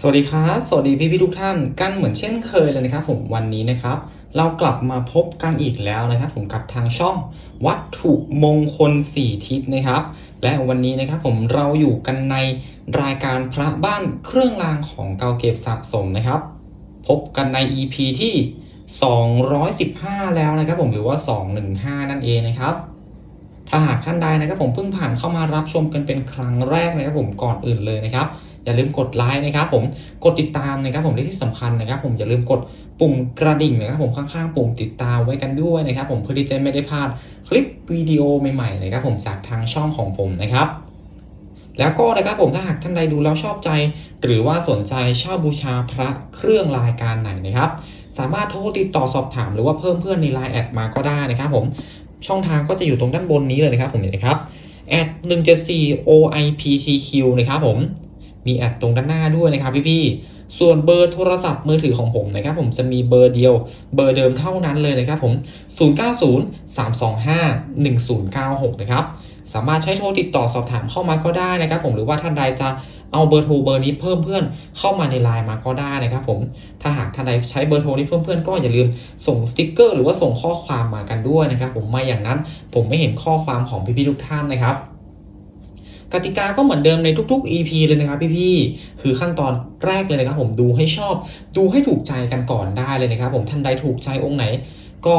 สวัสดีครับสวัสดีพี่พี่ๆทุกท่านกันเหมือนเช่นเคยเลยนะครับ ผมวันนี้นะครับ เรากลับมาพบกันอีกแล้วนะครับ ผมกับทางช่องวัตถุมงคลสี่ทิศนะครับ และวันนี้นะครับผมเราอยู่กันในรายการพระบ้านเครื่องรางของเก่าเก็บสะสมนะครับ พบกันใน EP ที่ 215 แล้วนะครับผมหรือว่า 215 นั่นเองนะครับถ้าหากท่านใดนะครับผมเพิ่งผ่านเข้ามารับชมกันเป็นครั้งแรกนะครับผมก่อนอื่นเลยนะครับ อย่าลืมกดไลค์นะครับผมกดติดตามนะครับผมและที่สำคัญนะครับ ผมอย่าลืมกดปุ่มกระดิ่งนะครับผมข้างๆปุ่มติดตามไว้กันด้วยนะครับผมเพื่อที่จะไม่ได้พลาดคลิปวิดีโอใหม่ๆนะครับผมจากทางช่องของผมนะครับแล้วก็นะครับผมถ้าหากท่านใดดูแล้วชอบใจ หรือว่าสนใจเช่าบูชาพระเครื่องรายการไหนนะครับ สามารถโทรติดต่อสอบถามหรือว่าเพิ่มเพื่อนใน Line แอดมาก็ได้นะครับผมช่องทางก็จะอยู่ตรงด้านบนนี้เลยนะครับผมเห็นไหมครับแอด174 OIPTQ นะครับผม มีแอดตรงด้านหน้าด้วยนะครับพี่ๆ ส่วนเบอร์โทรศัพท์มือถือของผมนะครับผมจะมีเบอร์เดียวเบอร์เดิมเท่านั้นเลยนะครับผม 0903251096 นะครับ สามารถใช้โทรติดต่อสอบถามเข้ามาก็ได้นะครับผมหรือว่าท่านใดจะเอาเบอร์โทรเบอร์นี้เพิ่มเพื่อนเข้ามาในไลน์มาก็ได้นะครับผม ถ้าหากท่านใดใช้เบอร์โทรนี้เพิ่มเพื่อนก็อย่าลืมส่งสติกเกอร์หรือว่าส่งข้อความมากันด้วยนะครับผมไม่อย่างนั้นผมไม่เห็นข้อความของพี่ๆทุกท่านนะครับ กติกาก็เหมือนเดิมในทุก ๆ EP เลยนะครับพี่ๆคือขั้นตอนแรกเลยนะครับผมดูให้ชอบ ดูให้ถูกใจกันก่อนได้เลยนะครับผมท่านใดถูกใจองค์ไหน ก็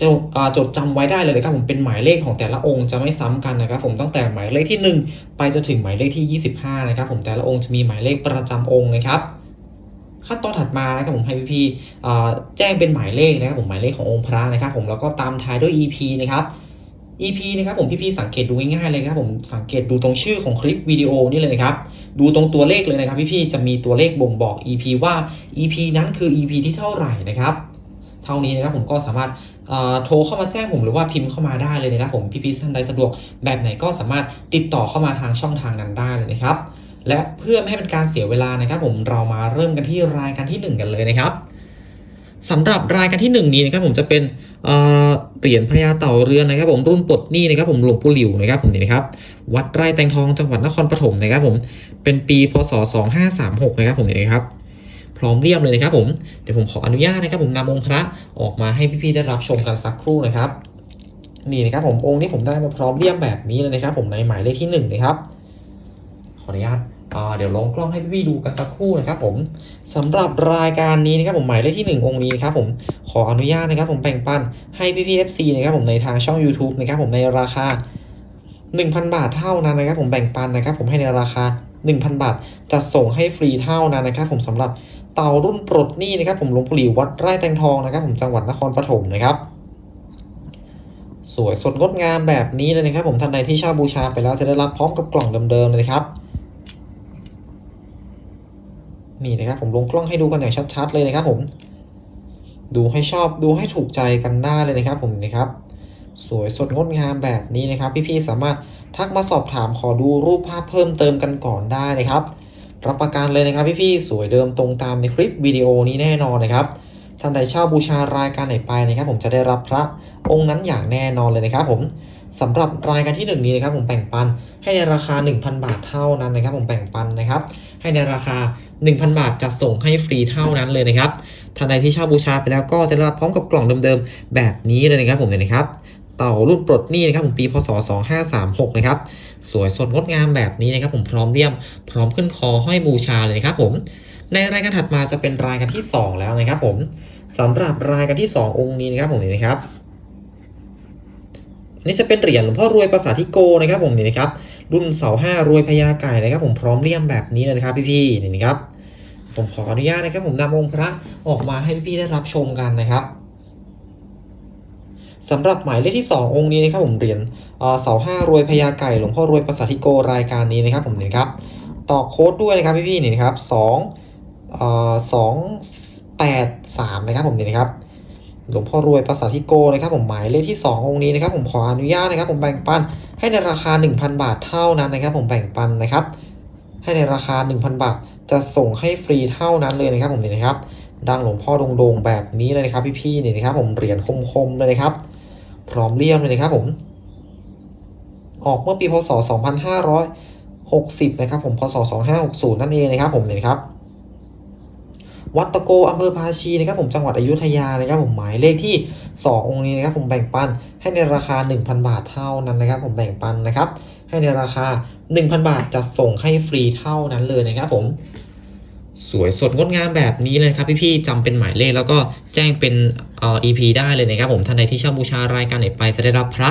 จดจดจำไว้ได้เลยนะครับผมเป็นหมายเลขของแต่ละองค์จะไม่ซ้ำกันนะครับผมตั้งแต่หมายเลขที่ 1 ไปจนถึงหมายเลขที่ 25นะครับผมแต่ละองค์จะมีหมายเลขประจำองค์นะครับขั้นตอนถัดมานะครับผมให้พี่ๆเอ่แจ้งเป็นหมายเลขนะครับผมหมายเลขขององค์พระนะครับผมแล้วก็ตามท้ายด้วย EP นะครับ EP นะครับผมพี่ๆสังเกตดูง่ายๆเลยครับผมสังเกตดูตรงชื่อของคลิปวิดีโอนี่เลยนะครับดูตรงตัวเลขเลยนะครับพี่ๆจะมีตัวเลขบ่งบอก EP ว่า EP นั้นคือ EP ที่เท่าไหร่นะครับเท่านี้นะครับผมก็สามารถโทรเข้ามาแจ้งผมหรือว่าพิมพ์เข้ามาได้เลยนะครับผมพี่ๆท่านใดสะดวกแบบไหนก็สามารถติดต่อเข้ามาทางช่องทางนั้นได้เลยนะครับและเพื่อไม่ให้เป็นการเสียเวลานะครับ ผมเรามาเริ่มกันที่รายการที่หนึ่งกันเลยนะครับ สำหรับรายการที่หนึ่งนี้นะครับผมจะเป็นเอ่อเหรียญพญาเต่าเรือนนะครับ ผมรุ่นปลดหนี้นะครับ ผมหลวงปู่หลิวนะครับผมนี่นะครับวัดไร่แตงทองจังหวัดนครปฐมนะครับ ผมเป็นปีพศ 2536 นะครับผมนี่นะครับ พร้อมเรียบเลยนะครับ ผมเดี๋ยวผมขออนุญาตนะครับ ผมนำองค์พระออกมาให้พี่ๆได้รับชมกันสักครู่นะครับ นี่นะครับ ผมองค์นี้ผมได้มาพร้อมเรียบแบบนี้เลยนะครับ ผมในหมายเลขที่หนึ่งนะครับขออนุญาต เดี๋ยวลองกล้องให้พี่ดูกันสักครู่นะครับผมสำหรับรายการนี้นะครับผมหมายเลขที่หนึ่งองค์นี้นะครับผมขออนุญาตนะครับผมแบ่งปันให้พี่ๆ FC นะครับผมในทางช่อง YouTube นะครับผมในราคา 1,000 บาทเท่านั้นนะครับผมแบ่งปันนะครับผมให้ในราคา 1,000 บาทจะส่งให้ฟรีเท่านั้นนะครับผมสำหรับเต่ารุ่นปลดหนี้นะครับผมหลวงปู่หลิววัดไร่แตงทองนะครับผมจังหวัดนครปฐมนะครับสวยสดงดงามแบบนี้เลยนะครับผมท่านใดที่ช่าบูชาไปแล้วจะได้รับพร้อมกับกล่องเดิมๆเลยนะครับ นี่นะครับผมลงกล้องให้ดูกันอย่างชัดๆเลยนะครับผม ดูให้ชอบดูให้ถูกใจกันได้เลยนะครับผมนะครับ สวยสดงดงามแบบนี้นะครับ พี่ๆสามารถทักมาสอบถามขอดูรูปภาพเพิ่มเติมกันก่อนได้นะครับ รับประกันเลยนะครับพี่ๆสวยเดิมตรงตามในคลิปวิดีโอนี้แน่นอนนะครับท่านใดเช่าบูชารายการไหนไปนะครับ ผมจะได้รับพระองค์นั้นอย่างแน่นอนเลยนะครับผม สำหรับรายการที่หนึ่งนี้นะครับผมแบ่งปันให้ในราคา 1,000 บาทเท่านั้นนะครับ ผมแบ่งปันนะครับ ให้ในราคา 1,000 บาทจะส่งให้ฟรีเท่านั้นเลยนะครับท่านใดที่เช่าบูชาไปแล้วก็จะได้รับพร้อมกับกล่องเดิมๆแบบนี้เลยนะครับผมเนี่ยนะครับเต่ารุ่นปลดหนี้นะครับผมปีพศ 2536 นะครับสวยสดงดงามแบบนี้นะครับ ผมพร้อมเลี่ยมพร้อมขึ้นคอห้อยบูชาเลยนะครับผมในรายการถัดมาจะเป็นรายการที่ 2 แล้วนะครับผมสำหรับรายการที่ 2 องค์นี้นะครับผมนี่นะครับ อันนี้จะเป็นเหรียญหลวงพ่อรวยประสาทิโกนะครับผมนี่นะครับรุ่นเสาห้ารวยพญาไก่นะครับ ผมพร้อมเลี่ยมแบบนี้นะครับพี่ๆนี่นะครับ ผมขออนุญาตนะครับ ผมนำองค์พระออกมาให้พี่ๆได้รับชมกันนะครับสำหรับหมายเลขที่ 2 องค์นี้นะครับผมเหรียญเสาห้ารวยพญาไก่หลวงพ่อรวยประสาทิโกรายการนี้นะครับ ผมนี่นะครับต่อโค้ดด้วยนะครับพี่ๆนี่นะครับสองเอ่อสองแปดสามนะครับผมนี่นะครับ หลวงพ่อรวยภาษาทิโกนะครับผมหมายเลขที่ 2 องค์นี้นะครับผมขออนุญาตนะครับ ผมแบ่งปันให้ในราคา 1,000 บาทเท่านั้นนะครับ ผมแบ่งปันนะครับ ให้ในราคา 1,000 บาทจะส่งให้ฟรีเท่านั้นเลยนะครับ ผมนี่นะครับ ดังหลวงพ่อโด่งๆแบบนี้เลยนะครับ พี่ๆนี่นะครับ ผมเหรียญคมๆเลยนะครับ พร้อมเลี่ยมเลยนะครับ ผม ออกเมื่อปีพศ 2560 นะครับ ผมพศ 2560 นั่นเองนะครับ ผมเนี่ยนะครับ วัดตะโกอำเภอภาชีนะครับผมจังหวัดอยุธยานะครับผมหมายเลขที่ 2 องค์นี้นะครับผมแบ่งปันให้ในราคา 1,000 บาทเท่านั้นนะครับ ผมแบ่งปันนะครับ ให้ในราคา 1,000 บาทจะส่งให้ฟรีเท่านั้นเลยนะครับผมสวยสดงดงามแบบนี้เลยครับพี่ๆจำเป็นหมายเลขแล้วก็แจ้งเป็นเอ่อ EP ได้เลยนะครับผมท่านใดที่เช่าบูชารายการไหนไปจะได้รับพระ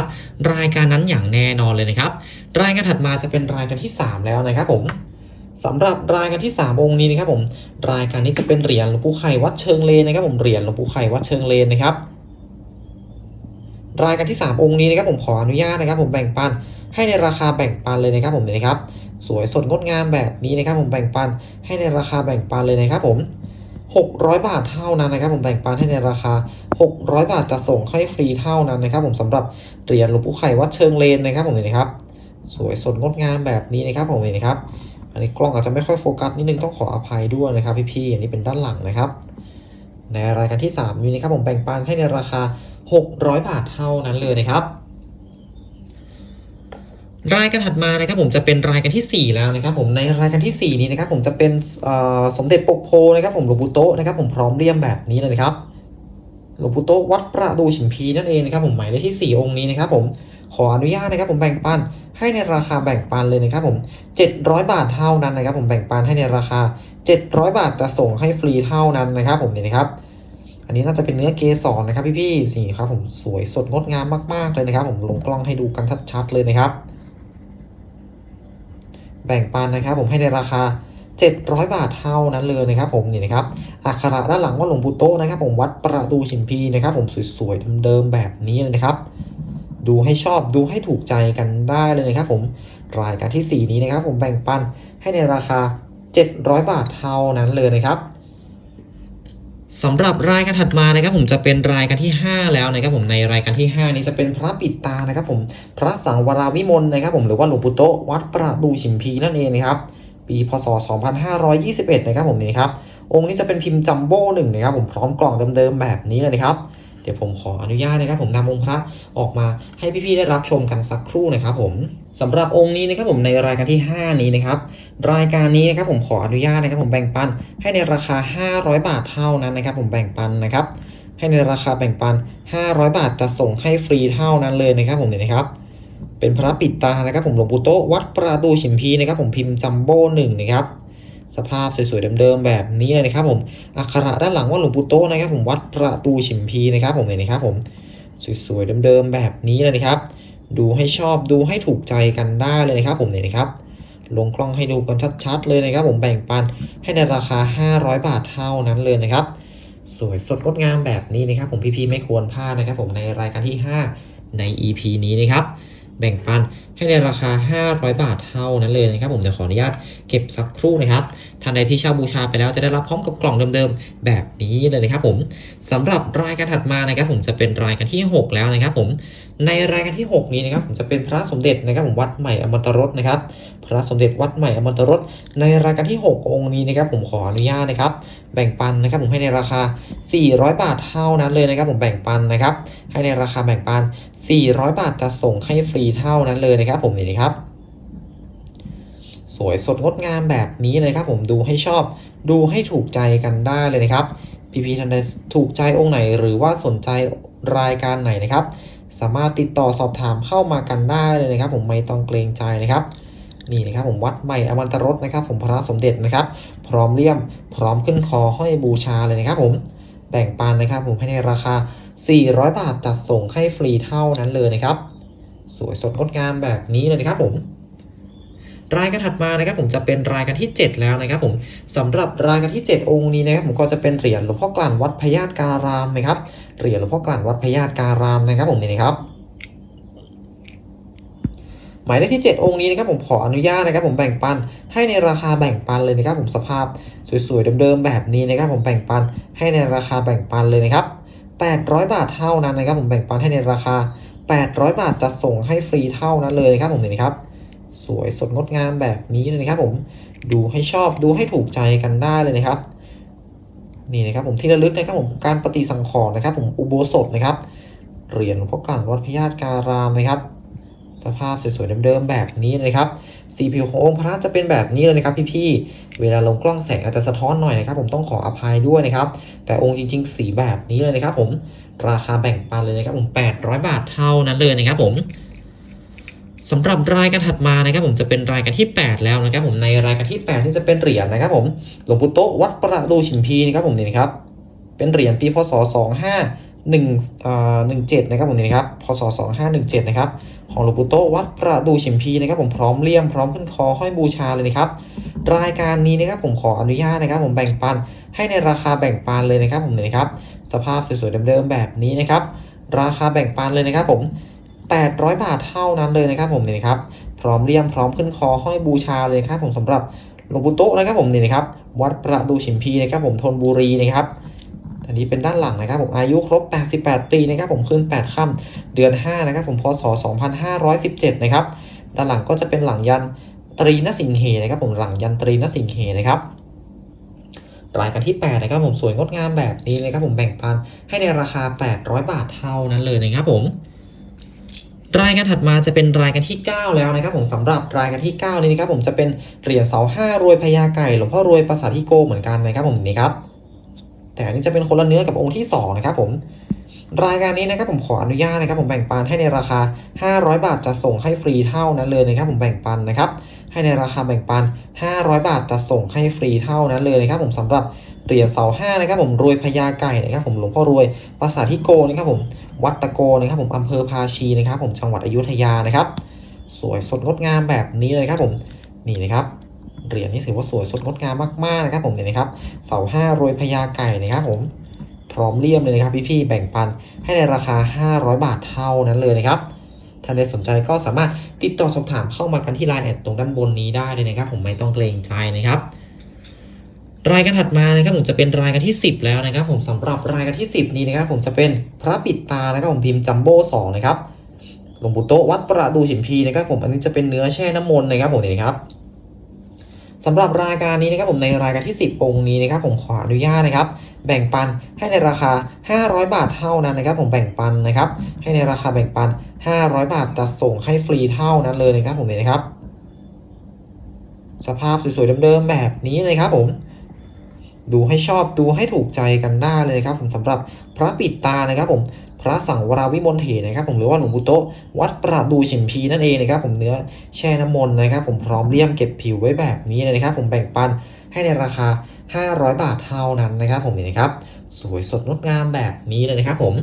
รายการนั้นอย่างแน่นอนเลยนะครับ รายการถัดมาจะเป็นรายการที่ 3 แล้วนะครับผม สำหรับรายการที่ 3 องค์นี้นะครับผมรายการนี้จะเป็นเหรียญหลวงปู่ไข่วัดเชิงเลนนะครับผมเหรียญหลวงปู่ไข่วัดเชิงเลนนะครับ รายการที่ 3 องค์นี้นะครับผมขออนุญาตนะครับ ผมแบ่งปันให้ในราคาแบ่งปันเลยนะครับผมเนี่ยนะครับ สวยสดงดงามแบบนี้นะครับ ผมแบ่งปันให้ในราคาแบ่งปันเลยนะครับผม600 บาทเท่านั้นนะครับผมแบ่งปันให้ในราคา 600 บาทจะส่งให้ฟรีเท่านั้นนะครับ ผมสำหรับเหรียญหลวงปู่ไข่วัดเชิงเลนนะครับผมเนี่ยนะครับ สวยสดงดงามแบบนี้นะครับผมเนี่ยนะครับ นนี้กล้องอาจจะไม่ค่อยโฟกัสนิดนึงต้องขออภัยด้วยนะครับพี่ๆอันนี้เป็นด้านหลังนะครับ ในรายการที่3นี้นะครับผมแบ่งปันให้ในราคา 600 บาทเท่านั้นเลยนะครับ รายการถัดมานะครับผมจะเป็นรายการที่ 4 แล้วนะครับ ผมในรายการที่ 4 นี้นะครับ ผมจะเป็นสมเด็จปกโพนะครับ ผมหลวงปู่โตะนะครับ ผมพร้อมเรียมแบบนี้เลยนะครับหลวงปู่โตวัดประดูฉิมพีนั่นเองนะครับ ผมหมายเลขที่ 4 องค์นี้นะครับ ผม ขออนุญาตนะครับผมแบ่งปันให้ในราคาแบ่งปันเลยนะครับผม 700 บาทเท่านั้นนะครับผมแบ่งปันให้ในราคา 700 บาทจะส่งให้ฟรีเท่านั้นนะครับผมเนี่ยนะครับ อันนี้น่าจะเป็นเนื้อเกสรนะครับพี่ๆสีครับผมสวยสดงดงามมากๆเลยนะครับ ผมลงกล้องให้ดูกันชัดๆเลยนะครับ แบ่งปันนะครับผมให้ในราคา 700 บาทเท่านั้นเลยนะครับ ผมนี่นะครับอักขระด้านหลังว่าหลวงปู่โตนะครับ ผมวัดประดูชิมพีนะครับ ผมสวยๆเดิมๆแบบนี้เลยนะครับ ดูให้ชอบดูให้ถูกใจกันได้เลยนะครับผมรายการที่ 4 นี้นะครับผมแบ่งปันให้ในราคา 700 บาทเท่านั้นเลยนะครับสำหรับรายการถัดมานะครับผมจะเป็นรายการที่ 5 แล้วนะครับผมในรายการที่ 5 นี้จะเป็นพระปิดตานะครับผมพระสังวราวิมลนะครับผมหรือว่าหลวงปู่โตวัดประดูชิมพีนั่นเองนะครับปีพศ 2521 นะครับผมนี่ครับองค์นี้จะเป็นพิมพ์จัมโบ้หนึ่งนะครับผมพร้อมกล่องเดิมๆแบบนี้เลยนะครับ เดี๋ยวผมขออนุญาตนะครับผมนำองค์พระออกมาให้พี่ๆได้รับชมกันสักครู่นะครับผมสำหรับองค์นี้นะครับผมในรายการที่ 5 นี้นะครับรายการนี้นะครับผมขออนุญาตนะครับผมแบ่งปันให้ในราคา 500 บาทเท่านั้นนะครับ ผมแบ่งปันนะครับ ให้ในราคาแบ่งปัน 500 บาทจะส่งให้ฟรีเท่านั้นเลยนะครับผมเนี่ยนะครับเป็นพระปิดตานะครับผมหลวงปู่โตวัดประตูฉิมพีนะครับผมพิมพ์จัมโบ้หนึ่งนะครับ สภาพสวยๆเดิมๆแบบนี้เลยนะครับผมอักขระด้านหลังว่าหลวงปู่โตนะครับผมวัดประตูฉิมพีนะครับผมเนี่ยนะครับผมสวยๆเดิมๆแบบนี้เลยนะครับ ดูให้ชอบดูให้ถูกใจกันได้เลยนะครับผมเนี่ยนะครับ ลงกล้องให้ดูกันชัดๆเลยนะครับ ผมแบ่งปันให้ในราคา 500 บาทเท่านั้นเลยนะครับ สวยสดงดงามแบบนี้นะครับ ผมพี่ๆไม่ควรพลาดนะครับ ผมในรายการที่ 5 ใน EP นี้นะครับ แบ่งปันให้ในราคา 500 บาทเท่านั้นเลยนะครับผมเดี๋ยวขออนุญาตเก็บสักครู่นะครับท่านใดที่เช่าบูชาไปแล้วจะได้รับพร้อมกับกล่องเดิมๆ แบบนี้เลยนะครับผมสำหรับรายการถัดมานะครับผมจะเป็นรายการที่ 6 แล้วนะครับผมในรายการที่ 6 นี้นะครับผมจะเป็นพระสมเด็จนะครับผมวัดใหม่อมตรสนะครับ พระสมเด็จวัดใหม่อมตรสในรายการที่ 6 องค์นี้นะครับผมขออนุญาตนะครับ แบ่งปันนะครับผมให้ในราคา 400 บาทเท่านั้นเลยนะครับ ผมแบ่งปันนะครับ ให้ในราคาแบ่งปัน 400 บาทจะส่งให้ฟรีเท่านั้นเลยนะครับ ผมนี่นะครับ สวยสดงดงามแบบนี้เลยครับ ผมดูให้ชอบดูให้ถูกใจกันได้เลยนะครับพี่พีท่านใดถูกใจองค์ไหนหรือว่าสนใจรายการไหนนะครับ สามารถติดต่อสอบถามเข้ามากันได้เลยนะครับ ผมไม่ต้องเกรงใจนะครับ นี่นะครับผมวัดใหม่อมันตรสนะครับ ผมพระสมเด็จนะครับ พร้อมเลี่ยมพร้อมขึ้นคอห้อยบูชาเลยนะครับ ผมแบ่งปันนะครับ ผมให้ในราคา 400 บาทจัดส่งให้ฟรีเท่านั้นเลยนะครับ สวยสดงดงามแบบนี้เลยนะครับผมรายการถัดมานะครับ ผมจะเป็นรายการที่ 7 แล้วนะครับ ผมสำหรับรายการที่ 7 องค์นี้นะครับ ผมก็จะเป็นเหรียญหลวงพ่อกลั่นวัดพญาตการามนะครับเหรียญหลวงพ่อกลั่นวัดพญาตการามนะครับ ผมนี่นะครับ หมายเลขที่ 7 องค์นี้นะครับผมขออนุญาตนะครับผมแบ่งปันให้ในราคาแบ่งปันเลยนะครับผมสภาพสวยๆเดิมๆแบบนี้นะครับผมแบ่งปันให้ในราคาแบ่งปันเลยนะครับ800 บาทเท่านั้นนะครับผมแบ่งปันให้ในราคา 800 บาทจะส่งให้ฟรีเท่านั้นเลยนะครับผมนี่นะครับ สวยสดงดงามแบบนี้เลยนะครับผมดูให้ชอบดูให้ถูกใจกันได้เลยนะครับนี่นะครับผมที่ระลึกนะครับผมการปฏิสังขรณ์นะครับ ผมอุโบสถนะครับเหรียญหลวงพ่อกลั่นวัดพญาตการามนะครับ สภาพสวยๆเดิมๆแบบนี้เลยครับสีผิวขององค์พระจะเป็นแบบนี้เลยนะครับ พี่ๆ เวลาลงกล้องแสงอาจจะสะท้อนหน่อยนะครับ ผมต้องขออภัยด้วยนะครับ แต่องค์จริง ๆ สีแบบนี้เลยนะครับ ผมราคาแบ่งปันเลยนะครับ ผม 800 บาทเท่านั้นเลยนะครับ ผมสำหรับรายการถัดมานะครับ ผมจะเป็นรายการที่ 8 แล้วนะครับ ผมในรายการที่8นี่จะเป็นเหรียญนะครับ ผมหลวงปู่โตวัดประดูชิมพีนะครับผมนี่นะครับเป็นเหรียญปีพศ 25 1อ่า17 นะครับผมนี่นะครับ พศ 2517 นะครับ ของหลวงปู่โตวัดประดูฉิมพีนะครับ ผมพร้อมเลี่ยมพร้อมขึ้นคอห้อยบูชาเลยนะครับ รายการนี้นะครับผมขออนุญาตนะครับ ผมแบ่งปันให้ในราคาแบ่งปันเลยนะครับ ผมนี่นะครับ สภาพสวยๆเดิมๆแบบนี้นะครับ ราคาแบ่งปันเลยนะครับ ผม 800 บาทเท่านั้นเลยนะครับ ผมนี่นะครับ พร้อมเลี่ยมพร้อมขึ้นคอห้อยบูชาเลยครับ ผมสำหรับหลวงปู่โตนะครับผมนี่นะครับ วัดประดูฉิมพีนะครับ ผมธนบุรีนะครับ อันนี้เป็นด้านหลังนะครับผมอายุครบ 88 ปีนะครับผมขึ้น8ค่ำเดือน 5 นะครับผมพศ 2517 นะครับด้านหลังก็จะเป็นหลังยันตรีนสิงเหนะครับผมหลังยันตรีนสิงเหนะครับรายการที่ 8 นะครับผมสวยงดงามแบบนี้นะครับผมแบ่งปันให้ในราคา 800 บาทเท่านั้นเลยนะครับผมรายการถัดมาจะเป็นรายการที่ 9 แล้วนะครับผมสำหรับรายการที่ 9 นี้นะครับผมจะเป็นเหรียญเสาห้ารวยพญาไก่หลวงพ่อรวยปราสาทที่โกเหมือนกันนะครับผมนี่ครับ แต่อันนี้จะเป็นคนละเนื้อกับองค์ที่ 2 นะครับผมรายการนี้นะครับผมขออนุญาตนะครับ ผมแบ่งปันให้ในราคา 500 บาทจะส่งให้ฟรีเท่านั้นเลยนะครับ ผมแบ่งปันนะครับ ให้ในราคาแบ่งปัน 500 บาทจะส่งให้ฟรีเท่านั้นเลยนะครับ ผมสำหรับเหรียญเสาห้านะครับ ผมรวยพญาไก่นะครับ ผมหลวงพ่อรวยปราสาทที่โกนะครับ ผมวัดตะโกนะครับ ผมอำเภอภาชีนะครับ ผมจังหวัดอยุธยานะครับ สวยสดงดงามแบบนี้เลยครับผมนี่นะครับ เหรียญนี้ถือว่าสวยสดงดงามมากๆนะครับผมเนี่ยนะครับเสาห้ารวยพญาไก่นะครับผมพร้อมเลี่ยมเลยนะครับพี่ๆแบ่งปันให้ในราคา 500 บาทเท่านั้นเลยนะครับถ้านใครสนใจก็สามารถติดต่อสอบถามเข้ามากันที่ไลน์แอดตรงด้านบนนี้ได้เลยนะครับ ผมไม่ต้องเกรงใจนะครับรายการถัดมานะครับผมจะเป็นรายการที่ 10 แล้วนะครับ ผมสำหรับรายการที่ 10 นี้นะครับ ผมจะเป็นพระปิดตานะครับผมพิมพ์จัมโบ้สองนะครับหลวงปู่โตวัดประดูฉิมพีนะครับผมอันนี้จะเป็นเนื้อแช่น้ำมนต์นะครับผมเนี่ครับ สำหรับรายการนี้นะครับผมในรายการที่ 10 องค์นี้นะครับผมขออนุญาตนะครับ แบ่งปันให้ในราคา 500 บาทเท่านั้นนะครับ ผมแบ่งปันนะครับ ให้ในราคาแบ่งปัน 500 บาทจะส่งให้ฟรีเท่านั้นเลยนะครับผมนี่นะครับ สภาพสวยๆเดิมๆแบบนี้เลยครับผมดูให้ชอบดูให้ถูกใจกันได้เลยนะครับผมสำหรับพระปิดตานะครับผม พระสังวราวิมลเถนะครับผมหรือว่าหลวงปู่โตวัดประดูฉิมพีนั่นเองนะครับผมเนื้อแช่น้ำมนต์นะครับผมพร้อมเลี่ยมเก็บผิวไว้แบบนี้นะครับ ผมแบ่งปันให้ในราคา 500 บาทเท่านั้นนะครับผมนี่นะครับสวยสดงดงามแบบนี้เลยนะครับผม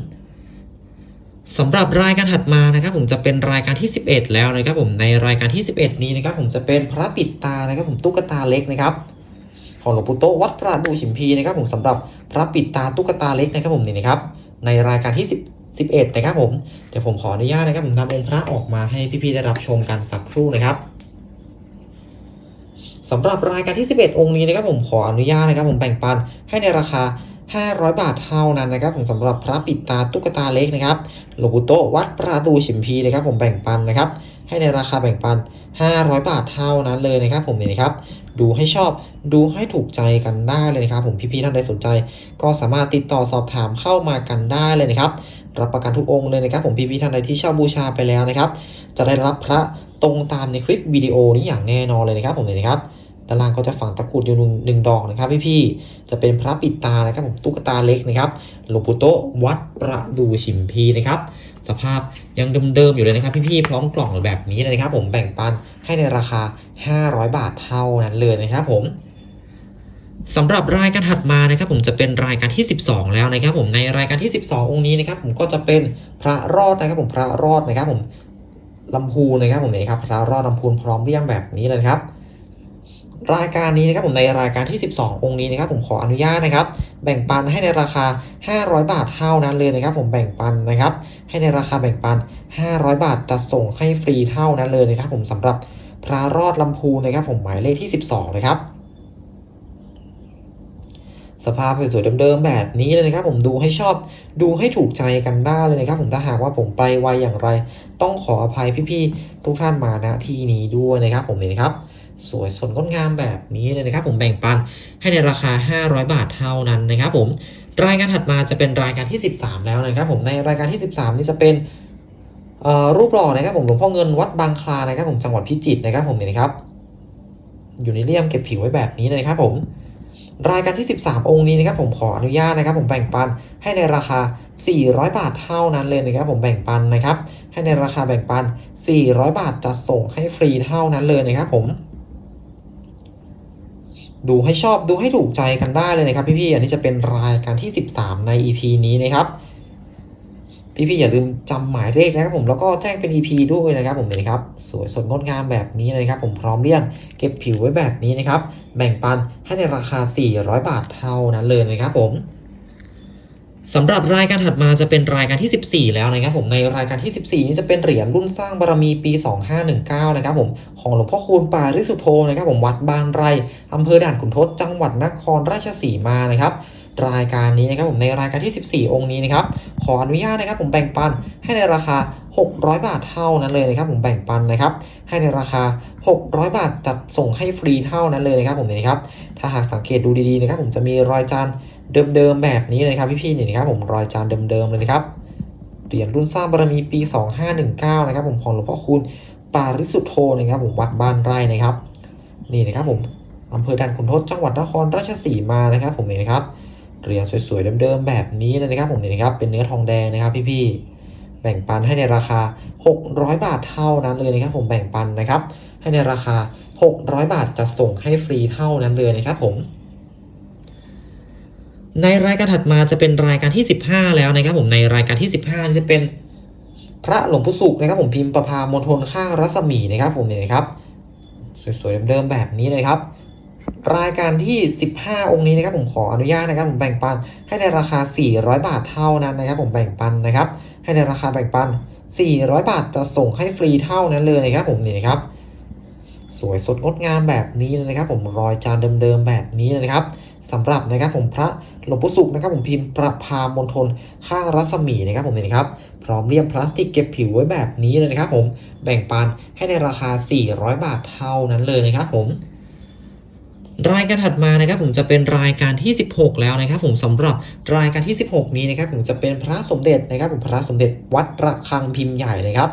สำหรับรายการถัดมานะครับ ผมจะเป็นรายการที่ 11 แล้วนะครับ ผมในรายการที่ 11 นี้นะครับ ผมจะเป็นพระปิดตานะครับ ผมตุ๊กตาเล็กนะครับของหลวงปู่โตวัดประดูฉิมพีนะครับ ผมสำหรับพระปิดตาตุ๊กตาเล็กนะครับผมนี่นะครับ ในรายการที่ 10 11 นะครับผมเดี๋ยวผมขออนุญาตนะครับผมนำองค์พระออกมาให้พี่ๆได้รับชมกันสักครู่นะครับสำหรับรายการที่ 11 องค์นี้นะครับผมขออนุญาตนะครับผมแบ่งปันให้ในราคา 500 บาทเท่านั้นนะครับ ผมสำหรับพระปิดตาตุ๊กตาเล็กนะครับหลวงปู่โตวัดประดูฉิมพีนะครับ ผมแบ่งปันนะครับ ให้ในราคาแบ่งปัน 500 บาทเท่านั้นเลยนะครับ ผมนี่นะครับ ดูให้ชอบ ดูให้ถูกใจกันได้เลยนะครับ ผมพี่ๆท่านใดสนใจ ก็สามารถติดต่อสอบถามเข้ามากันได้เลยนะครับ รับประกันทุกองค์เลยนะครับ ผมพี่ๆท่านใดที่เช่าบูชาไปแล้วนะครับ จะได้รับพระตรงตามในคลิปวิดีโอนี้อย่างแน่นอนเลยนะครับ ผมเลยนะครับด้านล่างก็จะฝังตะกรุดอยู่หนึ่งดอกนะครับพี่ๆจะเป็นพระปิดตานะครับผมตุ๊กตาเล็กนะครับหลวงปู่โตวัดประดูฉิมพีนะครับ สภาพยังเดิมๆอยู่เลยนะครับ พี่ๆพร้อมกล่องแบบนี้เลยนะครับ ผมแบ่งปันให้ในราคา 500 บาทเท่านั้นเลยนะครับผมสำหรับรายการถัดมานะครับผมจะเป็นรายการที่ 12 แล้วนะครับ ผมในรายการที่ 12 องค์นี้นะครับผมก็จะเป็นพระรอดนะครับ ผมพระรอดนะครับ ผมลำพูนนะครับผมนี่ครับพระรอดลำพูนพร้อมเรียงแบบนี้เลยนะครับ รายการนี้นะครับผมในรายการที่ 12 องค์นี้นะครับผมขออนุญาตนะครับ แบ่งปันให้ในราคา 500 บาทเท่านั้นเลยนะครับ ผมแบ่งปันนะครับ ให้ในราคาแบ่งปัน 500 บาทจะส่งให้ฟรีเท่านั้นเลยนะครับ ผมสำหรับพระรอดลำพูนะครับ ผมหมายเลขที่ 12 นะครับ สภาพสวยๆเดิมๆแบบนี้เลยนะครับ ผมดูให้ชอบดูให้ถูกใจกันได้เลยนะครับ ผมถ้าหากว่าผมไปไวอย่างไร ต้องขออภัยพี่ๆทุกท่านมาณที่นี้ด้วยนะครับ ผมนี่นะครับ สวยสดงดงามแบบนี้เลยนะครับ ผมแบ่งปันให้ในราคา 500 บาทเท่านั้นนะครับผมรายการถัดมาจะเป็นรายการที่ 13 แล้วนะครับ ผมในรายการที่ 13 นี่จะเป็นรูปหล่อนะครับผมหลวงพ่อเงินวัดบางคลานะครับผมจังหวัดพิจิตรนะครับผมเนี่ยนะครับ อยู่ในเลี่ยมเก็บผิวไว้แบบนี้นะครับ ผมรายการที่ 13 องค์นี้นะครับผมขออนุญาตนะครับ ผมแบ่งปันให้ในราคา 400 บาทเท่านั้นเลยนะครับ ผมแบ่งปันนะครับ ให้ในราคาแบ่งปัน 400 บาทจะส่งให้ฟรีเท่านั้นเลยนะครับ ผม ดูให้ชอบดูให้ถูกใจกันได้เลยนะครับ พี่ๆอันนี้จะเป็นรายการที่ 13 ใน EP นี้นะครับ พี่ๆอย่าลืมจำหมายเลขนะครับผมแล้วก็แจ้งเป็น EP ด้วยนะครับผมนี่นะครับ สวยสดงดงามแบบนี้นะครับ ผมพร้อมเลี่ยงเก็บผิวไว้แบบนี้นะครับ แบ่งปันให้ในราคา 400 บาทเท่านั้นเลยนะครับผม สำหรับรายการถัดมาจะเป็นรายการที่ 14 แล้วนะครับผมในรายการที่ 14 นี้จะเป็นเหรียญรุ่นสร้างบารมีปี 2519 นะครับผมของหลวงพ่อคูณปาริสุโธนะครับผมวัดบางไรอำเภอด่านขุนทดจังหวัดนครราชสีมานะครับรายการนี้นะครับผมในรายการที่ 14 องค์นี้นะครับขออนุญาตนะครับผมแบ่งปันให้ในราคา 600 บาทเท่านั้นเลยนะครับผมแบ่งปันนะครับให้ในราคา 600 บาทจัดส่งให้ฟรีเท่านั้นเลยนะครับผมนี่นะครับถ้าหากสังเกตดูดีๆนะครับผมจะมีรอยจาน เดิมๆแบบนี้เลยครับพี่ๆเนี่ยนะครับผมรอยจานเดิมๆเลยนะครับเหรียญรุ่นสร้างบารมีปี 2519 นะครับผมของหลวงพ่อคูณปาริสุทโธนะครับผมวัดบ้านไร่นะครับ นี่นะครับผมอำเภอด่านขุนทดจังหวัดนครราชสีมานะครับ ผมนี่นะครับเหรียญสวยๆเดิมๆแบบนี้เลยนะครับ ผมเนี่นะครับเป็นเนื้อทองแดงนะครับ พี่ๆแบ่งปันให้ในราคา 600 บาทเท่านั้นเลยนะครับ ผมแบ่งปันนะครับ ให้ในราคา 600 บาทจะส่งให้ฟรีเท่านั้นเลยนะครับ ผม ในรายการถัดมาจะเป็นรายการที่ 15 แล้วนะครับผมในรายการที่ 15นี่จะเป็นพระหลวงพ่อสุขนะครับผมพิมพ์ประพามณฑลข้างรัศมีนะครับผมเนี่ยนะครับสวยๆเดิมๆแบบนี้เลยครับ รายการที่ 15 องค์นี้นะครับผมขออนุญาตนะครับผมแบ่งปันให้ในราคา 400 บาทเท่านั้นนะครับผมแบ่งปันนะครับ ให้ในราคาแบ่งปัน 400 บาทจะส่งให้ฟรีเท่านั้นเลยนะครับผมนี่นะครับ สวยสดงดงามแบบนี้เลยนะครับ ผมรอยจานเดิมๆแบบนี้เลยนะครับสำหรับนะครับผมพระ หลวงปู่สุขนะครับผมพิมพ์ประพามณฑลข้างรัศมีนะครับผมนี่นครับพร้อมเลี่ยมพลาสติกเก็บผิวไว้แบบนี้เลยนะครับผมแบ่งปันให้ในราคา 400 บาทเท่านั้นเลยนะครับผมรายการถัดมานะครับผมจะเป็นรายการที่ 16 แล้วนะครับ ผมสำหรับรายการที่ 16 นี้นะครับผมจะเป็นพระสมเด็จนะครับผมพระสมเด็จวัดระฆังพิมพ์ใหญ่นะครับ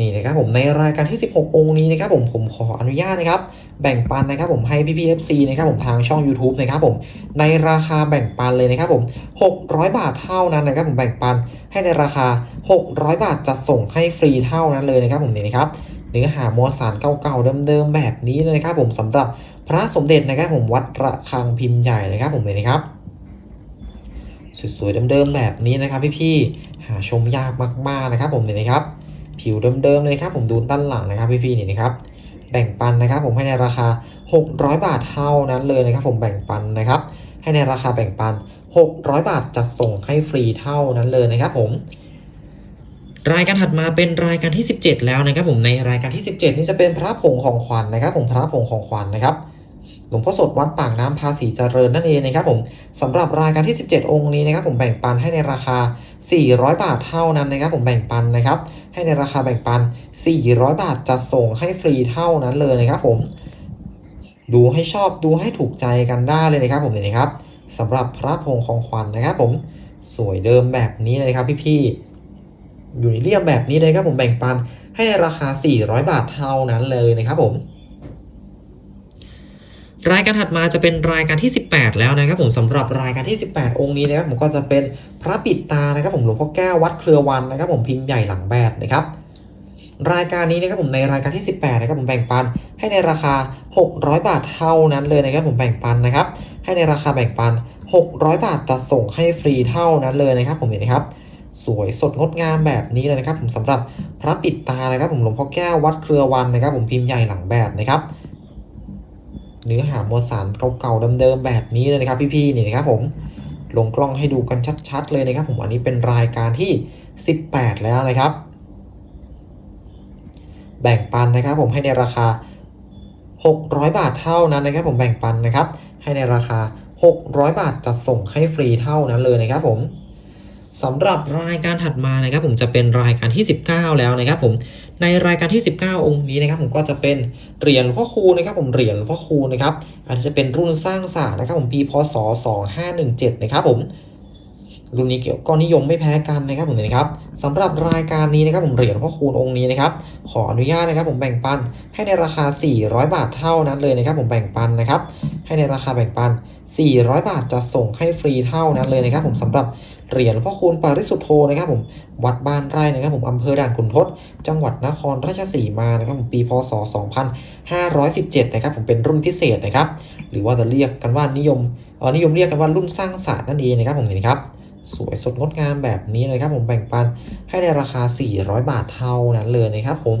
นี่นะครับผมในรายการที่ 16 องค์นี้นะครับผมผมขออนุญาตนะครับ แบ่งปันนะครับผมให้พี่พีเอฟซีนะครับผมทางช่อง YouTube นะครับผมในราคาแบ่งปันเลยนะครับผม600 บาทเท่านั้นนะครับผมแบ่งปันให้ในราคา 600 บาทจะส่งให้ฟรีเท่านั้นเลยนะครับผมนี่นะครับเนื้อหามวลสารเก่าๆเดิมๆแบบนี้เลยนะครับผมสำหรับพระสมเด็จนะครับผมวัดระฆังพิมพ์ใหญ่นะครับผมเลยนะครับสวยๆเดิมๆแบบนี้นะครับพี่ๆหาชมยากมากๆนะครับผมเนี่ยนะครับ ผิวเดิมๆเลยครับผมดูด้านหลังนะครับพี่ๆนี่นะครับแบ่งปันนะครับผมให้ในราคา 600 บาทเท่านั้นเลยนะครับ ผมแบ่งปันนะครับ ให้ในราคาแบ่งปัน 600 บาทจัดส่งให้ฟรีเท่านั้นเลยนะครับผมรายการถัดมาเป็นรายการที่ 17 แล้วนะครับผมในรายการที่ 17 นี่จะเป็นพระผงของขวัญนะครับ ผมพระผงของขวัญนะครับ หลวงพ่อสดวัดปากน้ำภาษีเจริญนั่นเองนะครับผมสำหรับรายการที่ 17 องค์นี้นะครับผมแบ่งปันให้ในราคา 400 บาทเท่านั้นนะครับผมแบ่งปันนะครับ ให้ในราคาแบ่งปัน 400 บาทจะส่งให้ฟรีเท่านั้นเลยนะครับผมดูให้ชอบดูให้ถูกใจกันได้เลยนะครับผมนี่นะครับสำหรับพระผงของขวัญนะครับผมสวยเดิมแบบนี้เลยครับพี่ๆอยู่ในเรียมแบบนี้เลยครับผมแบ่งปันให้ในราคา 400 บาทเท่านั้นเลยนะครับผม รายการถัดมาจะเป็นรายการที่ 18 แล้วนะครับผมสำหรับรายการที่ 18 องค์นี้นะครับผมก็จะเป็นพระปิดตานะครับผมหลวงพ่อแก้ววัดเครือวันนะครับผมพิมพ์ใหญ่หลังแบบนะครับรายการนี้นะครับผมในรายการที่ 18 นะครับผมแบ่งปันให้ในราคา 600 บาทเท่านั้นเลยนะครับผมแบ่งปันนะครับ ให้ในราคาแบ่งปัน 600 บาทจะส่งให้ฟรีเท่านั้นเลยนะครับ ผมเห็นนะครับสวยสดงดงามแบบนี้เลยนะครับ ผมสำหรับพระปิดตานะครับผมหลวงพ่อแก้ววัดเครือวันนะครับ ผมพิมพ์ใหญ่หลังแบบนะครับ เนื้อหามวลสารเก่าๆเดิมๆแบบนี้เลยนะครับ พี่ๆนี่นะครับผมลงกล้องให้ดูกันชัดๆ เลยนะครับ ผมอันนี้เป็นรายการที่ 18 แล้วนะครับ แบ่งปันนะครับ ผมให้ในราคา 600 บาทเท่านั้นนะครับ ผมแบ่งปันนะครับ ให้ในราคา 600 บาทจะส่งให้ฟรีเท่านั้นเลยนะครับ ผมสำหรับรายการถัดมานะครับ ผมจะเป็นรายการที่ 19 แล้วนะครับ ผม ในรายการที่ 19 องค์นี้นะครับผมก็จะเป็นเหรียญพ่อคูนะครับผมเหรียญพ่อคูนะครับอันนี้จะเป็นรุ่นสร้างศาสตร์นะครับผมปีพศ2517นะครับผม รุ่นนี้เกี่ยวก็นิยมไม่แพ้กันนะครับผมนะครับสำหรับรายการนี้นะครับผมเหรียญพ่อคูณองค์นี้นะครับขออนุญาตนะครับผมแบ่งปันให้ในราคา 400 บาทเท่านั้นเลยนะครับผมแบ่งปันนะครับให้ในราคาแบ่งปัน 400 บาทจะส่งให้ฟรีเท่านั้นเลยนะครับผมสำหรับเหรียญพ่อคูณปาริสุทธโธนะครับผมวัดบ้านไร่นะครับผมอำเภอด่านขุนทด จังหวัดนครราชสีมานะครับผมปีพศ 2517 นะครับผมเป็นรุ่นพิเศษนะครับหรือว่าจะเรียกกันว่านิยมอ่อนิยมเรียกกันว่ารุ่นสร้างศาสตร์นั่นเองนะครับผมนี่ครับ สวยสดงดงามแบบนี้เลยครับผมแบ่งปันให้ในราคา 400 บาทเท่านั้นเลยนะครับผม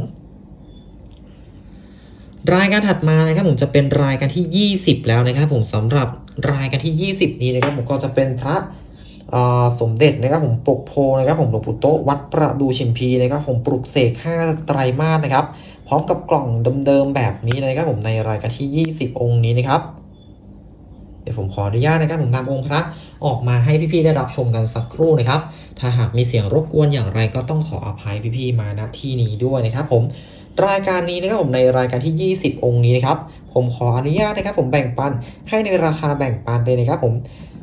รายการถัดมานะครับผมจะเป็นรายการที่ 20 แล้วนะครับผมสำหรับรายการที่ 20 นี้นะครับผมก็จะเป็นพระสมเด็จนะครับผมปกโพนะครับผมหลวงปู่โตวัดประดูชิมพีนะครับผมปลุกเสก5ไตรมาสนะครับ พร้อมกับกล่องเดิมๆแบบนี้นะครับผมในรายการที่ 20 องค์นี้นะครับ เดี๋ยวผมขออนุญาตนะครับผมนำองค์พระออกมาให้พี่ๆได้รับชมกันสักครู่นะครับ ถ้าหากมีเสียงรบกวนอย่างไรก็ต้องขออภัยพี่ๆมาณที่นี้ด้วยนะครับผมรายการนี้นะครับผมในรายการที่ 20 องค์นี้นะครับผมขออนุญาตนะครับผมแบ่งปันให้ในราคาแบ่งปันเลยนะครับผม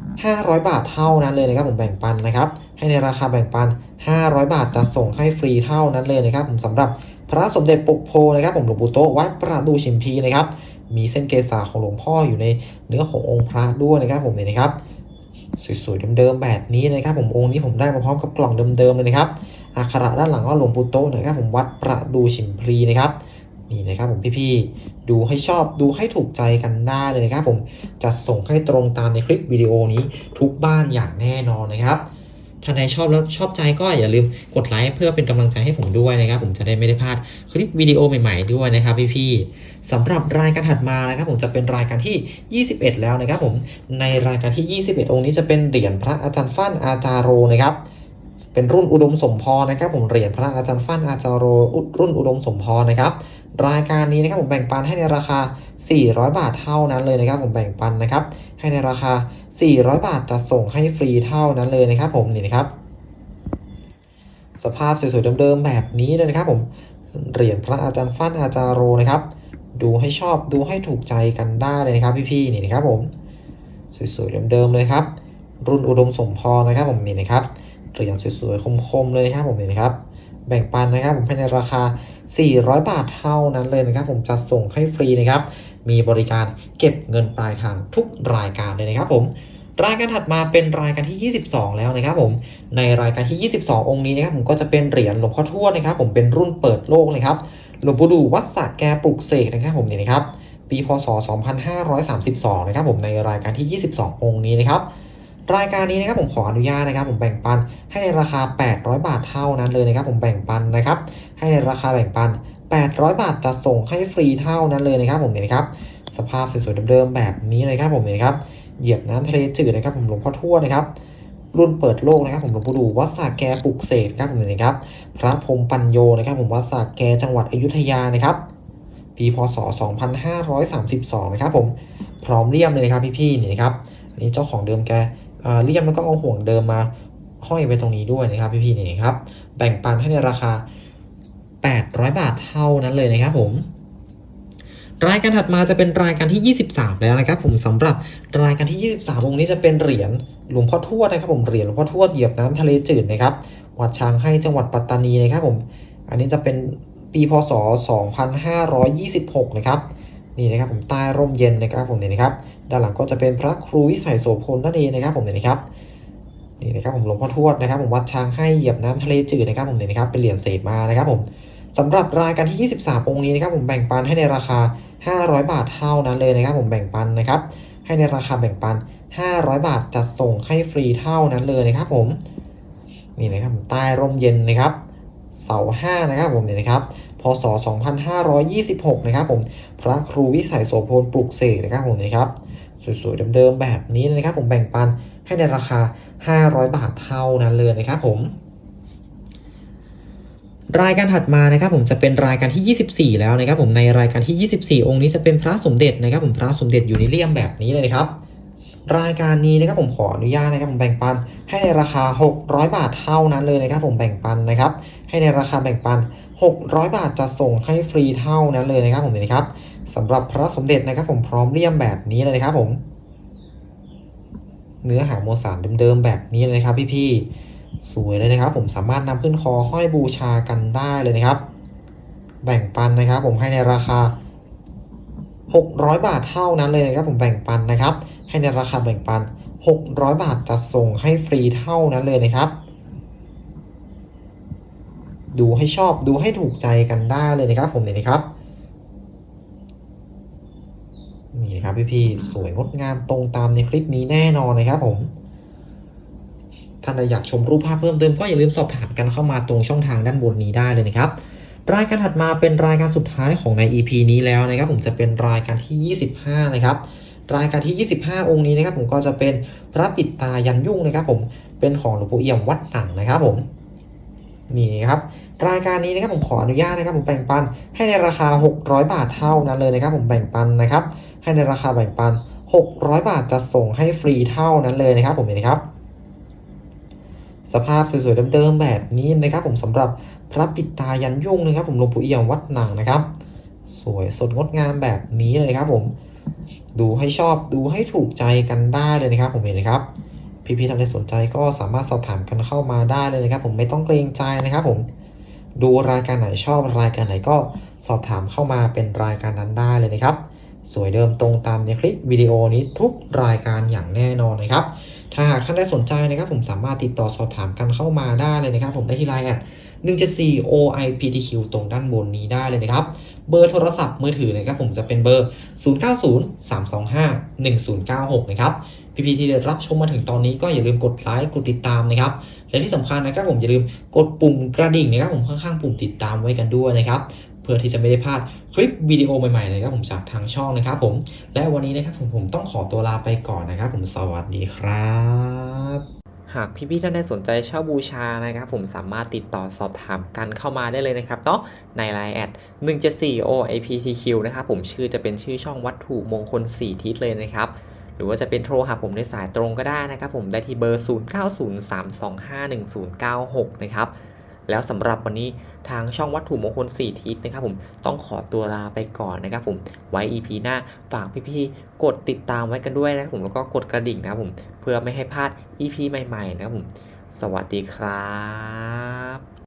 500 บาทเท่านั้นเลยนะครับผมแบ่งปันนะครับ ให้ในราคาแบ่งปัน 500 บาทจะส่งให้ฟรีเท่านั้นเลยนะครับผมสำหรับพระสมเด็จปกโพนะครับผมหลวงปู่โตวัดประดูชิมพีนะครับ มีเส้นเกษาของหลวงพ่ออยู่ในเนื้อขององค์พระด้วยนะครับผมเนี่ยนะครับสวยๆเดิมๆแบบนี้นะครับ ผมองค์นี้ผมได้มาพร้อมกับกล่องเดิมๆเลยนะครับอักขระด้านหลังว่าหลวงปู่โตนะครับ ผมวัดประดูชิมพลีนะครับนี่นะครับผมพี่ๆดูให้ชอบดูให้ถูกใจกันได้เลยนะครับ ผมจะส่งให้ตรงตามในคลิปวิดีโอนี้ทุกบ้านอย่างแน่นอนนะครับ ถ้าใครชอบแล้วชอบใจก็อย่าลืมกดไลค์เพื่อเป็นกำลังใจให้ผมด้วยนะครับ ผมจะได้ไม่ได้พลาดคลิปวิดีโอใหม่ ๆ ด้วยนะครับพี่ๆสำหรับรายการถัดมานะครับ ผมจะเป็นรายการที่ 21 แล้วนะครับ ผมในรายการที่ 21 องค์นี้จะเป็นเหรียญพระอาจารย์ฟั่นอาจารโรนะครับเป็นรุ่นอุดมสมพรนะครับ ผมเหรียญพระอาจารย์ฟั่นอาจารโรรุ่นอุดมสมพรนะครับ รายการนี้นะครับผมแบ่งปันให้ในราคา 400 บาทเท่านั้นเลยนะครับ ผมแบ่งปันนะครับ ให้ในราคา 400 บาทจะส่งให้ฟรีเท่านั้นเลยนะครับผมนี่นะครับ สภาพสวยๆเดิมๆแบบนี้เลยนะครับผมเหรียญพระอาจารย์ฟั่นอาจารโรนะครับ ดูให้ชอบดูให้ถูกใจกันได้เลยนะครับพี่ๆนี่นะครับผมสวยๆเดิมๆเลยครับ รุ่นอุดมสมพรนะครับผมนี่นะครับเหรียญสวยๆคมๆเลยนะครับผมนี่นะครับแบ่งปันนะครับผมให้ในราคา 400 บาทเท่านั้นเลยนะครับ ผมจะส่งให้ฟรีนะครับ มีบริการเก็บเงินปลายทางทุกรายการเลยนะครับผมรายการถัดมาเป็นรายการที่ 22 แล้วนะครับผม ในรายการที่ 22 องค์นี้นะครับผมก็จะเป็นเหรียญหลวงพ่อทวดนะครับ ผมเป็นรุ่นเปิดโลกเลยครับ หลวงปู่ดูวัดสระแกปลุกเสกนะครับผมนี่นะครับ ปีพศ 2532 นะครับผมในรายการที่ 22 องค์นี้นะครับ รายการนี้นะครับผมขออนุญาตนะครับ ผมแบ่งปันให้ในราคา 800 บาทเท่านั้นเลยนะครับ ผมแบ่งปันนะครับ ให้ในราคาแบ่งปัน 800 บาทจะส่งให้ฟรีเท่านั้นเลยนะครับผมเนี่ยนะครับ สภาพสวยๆเดิมๆแบบนี้เลยครับผมเนี่ยนะครับ เหยียบน้ำทะเลจืดนะครับผมหลวงพ่อทวดนะครับรุ่นเปิดโลกนะครับผมหลวงปู่ดูวัดสระแกปลุกเสกนะครับผมเนี่ยนะครับ พระพรมปัญโยนะครับผมวัดสระแกจังหวัดอยุธยานะครับปีพศ 2532 นะครับผมพร้อมเลี่ยมเลยนะครับพี่ๆนี่นะครับนนี้เจ้าของเดิมแกเลี่ยมแล้วก็เอาห่วงเดิมมาห้อยไว้ตรงนี้ด้วยนะครับพี่ๆนี่นะครับแบ่งปันให้ในราคา 800 บาทเท่านั้นเลยนะครับผมรายการถัดมาจะเป็นรายการที่ 23 แล้วนะครับผมสำหรับรายการที่ 23 องค์นี้จะเป็นเหรียญหลวงพ่อทวดนะครับผมเหรียญหลวงพ่อทวดเหยียบน้ำทะเลจืดนะครับวัดช้างให้จังหวัดปัตตานีนะครับผมอันนี้จะเป็นปีพศ 2526 นะครับนี่นะครับผมใต้ร่มเย็นนะครับผมเนี่ยนะครับด้านหลังก็จะเป็นพระครูวิสัยโสพลนั่นเองนะครับผมเนี่ยนะครับนี่นะครับผมหลวงพ่อทวดนะครับผมวัดช้างให้เหยียบน้ำทะเลจืดนะครับผมเนี่ยนะครับเป็นเหรียญเศษมานะครับผม สำหรับรายการที่ 23 องค์นี้นะครับผมแบ่งปันให้ในราคา 500 บาทเท่านั้นเลยนะครับ ผมแบ่งปันนะครับ ให้ในราคาแบ่งปัน 500 บาทจัดส่งให้ฟรีเท่านั้นเลยนะครับ ผมนี่นะครับใต้ร่มเย็นนะครับ เสาห้านะครับผมเนี่ยนะครับพศ 2526 นะครับผมพระครูวิสัยโสพลปลุกเสกนะครับผมนะครับสวยๆเดิมๆแบบนี้นะครับ ผมแบ่งปันให้ในราคา 500 บาทเท่านั้นเลยนะครับผม รายการถัดมานะครับผมจะเป็นรายการที่ 24 แล้วนะครับผมในรายการที่ 24 องค์นี้จะเป็นพระสมเด็จนะครับผมพระสมเด็จอยู่ในเลี่ยมแบบนี้เลยนะครับรายการนี้นะครับผมขออนุญาตนะครับผมแบ่งปันให้ในราคา 600 บาทเท่านั้นเลยนะครับผมแบ่งปันนะครับให้ในราคาแบ่งปัน 600 บาทจะส่งให้ฟรีเท่านั้นเลยนะครับผมนะครับสำหรับพระสมเด็จนะครับผมพร้อมเลี่ยมแบบนี้เลยนะครับผม เนื้อหาโมสารเดิมๆแบบนี้เลยครับพี่ๆ สวยเลยนะครับ ผมสามารถนำขึ้นคอห้อยบูชากันได้เลยนะครับ แบ่งปันนะครับ ผมให้ในราคา 600 บาทเท่านั้นเลยนะครับ ผมแบ่งปันนะครับ ให้ในราคาแบ่งปัน 600 บาทจะส่งให้ฟรีเท่านั้นเลยนะครับ ดูให้ชอบดูให้ถูกใจกันได้เลยนะครับ ผมเนี่ยนะครับนี่ครับพี่ๆสวยงดงามตรงตามในคลิปนี้แน่นอนนะครับผม ท่านใดอยากชมรูปภาพเพิ่มเติมก็อย่าลืมสอบถามกันเข้ามาตรงช่องทางด้านบนนี้ได้เลยนะครับรายการถัดมาเป็นรายการสุดท้ายของใน EP นี้แล้วนะครับ ผมจะเป็นรายการที่ 25 นะครับ รายการที่ 25 องค์นี้นะครับ ผมก็จะเป็นพระปิดตายันยุ่งนะครับ ผมเป็นของหลวงปู่เอี่ยมวัดหนังนะครับผมนี่ครับรายการนี้นะครับผมขออนุญาตนะครับ ผมแบ่งปันให้ในราคา 600 บาทเท่านั้นเลยนะครับ ผมแบ่งปันนะครับ ให้ในราคาแบ่งปัน 600 บาทจะส่งให้ฟรีเท่านั้นเลยนะครับ ผมเห็นไหมครับ สภาพสวยๆเดิมๆแบบนี้นะครับ ผมสำหรับพระปิดตายันยุ่งนะครับ ผมหลวงปู่เอี่ยมวัดหนังนะครับ สวยสดงดงามแบบนี้เลยครับ ผมดูให้ชอบดูให้ถูกใจกันได้เลยนะครับ ผมเห็นไหมครับ พี่ๆท่านใดสนใจก็สามารถสอบถามกันเข้ามาได้เลยนะครับ ผมไม่ต้องเกรงใจนะครับ ผมดูรายการไหนชอบรายการไหนก็สอบถามเข้ามาเป็นรายการนั้นได้เลยนะครับ สวยเดิมตรงตามในคลิปวิดีโอนี้ทุกรายการอย่างแน่นอนนะครับ ถ้าหากท่านได้สนใจนะครับผมสามารถติดต่อสอบถามกันเข้ามาได้เลยนะครับ ผมได้ที่ไลน์แอด174 OIPTQ ตรงด้านบนนี้ได้เลยนะครับ เบอร์โทรศัพท์มือถือนะครับผมจะเป็นเบอร์ 0903251096 นะครับ พี่ๆที่ได้รับชมมาถึงตอนนี้ก็อย่าลืมกดไลค์กดติดตามนะครับ และที่สำคัญนะครับผมอย่าลืมกดปุ่มกระดิ่งนะครับผมข้างๆปุ่มติดตามไว้กันด้วยนะครับ พื่อที่จะไม่ได้พลาดคลิปวิดีโอใหม่ๆนะครับผมจากทางช่องนะครับผมและวันนี้นะครับผมผมต้องขอตัวลาไปก่อนนะครับผมสวัสดีครับ หากพี่ๆท่านใดสนใจเช่าบูชานะครับผมสามารถติดต่อสอบถามกันเข้ามาได้เลยนะครับเนาะใน Line แอด174 OAPTQ นะครับผมชื่อจะเป็นชื่อช่องวัตถุมงคล 4 ทิศเลยนะครับหรือว่าจะเป็นโทรหาผมในสายตรงก็ได้นะครับผมได้ที่เบอร์ 0903251096 นะครับ แล้วสำหรับวันนี้ทางช่องวัตถุมงคล 4 ทิศนะครับผมต้องขอตัวลาไปก่อนนะครับผมไว้ EP หน้าฝากพี่ๆกดติดตามไว้กันด้วยนะครับผมแล้วก็กดกระดิ่งนะครับผมเพื่อไม่ให้พลาด EP ใหม่ๆนะครับผมสวัสดีครับ